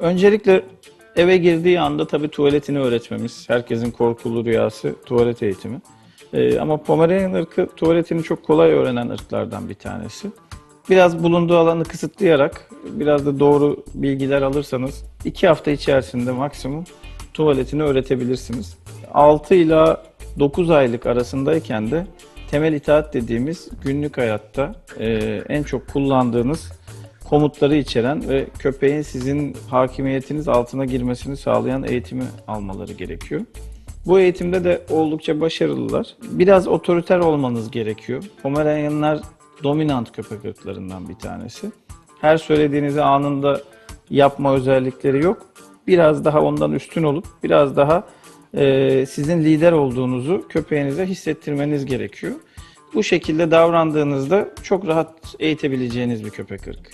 Öncelikle eve girdiği anda tabii tuvaletini öğretmemiz. Herkesin korkulu rüyası tuvalet eğitimi. Ee, ama Pomeranian ırkı tuvaletini çok kolay öğrenen ırklardan bir tanesi. Biraz bulunduğu alanı kısıtlayarak, biraz da doğru bilgiler alırsanız iki hafta içerisinde maksimum tuvaletini öğretebilirsiniz. 6 ila 9 aylık arasındayken de temel itaat dediğimiz günlük hayatta e, en çok kullandığınız komutları içeren ve köpeğin sizin hakimiyetiniz altına girmesini sağlayan eğitimi almaları gerekiyor. Bu eğitimde de oldukça başarılılar. Biraz otoriter olmanız gerekiyor. Pomeranianlar dominant köpek ırklarından bir tanesi. Her söylediğinizi anında yapma özellikleri yok. Biraz daha ondan üstün olup biraz daha e, sizin lider olduğunuzu köpeğinize hissettirmeniz gerekiyor. Bu şekilde davrandığınızda çok rahat eğitebileceğiniz bir köpek ırkı.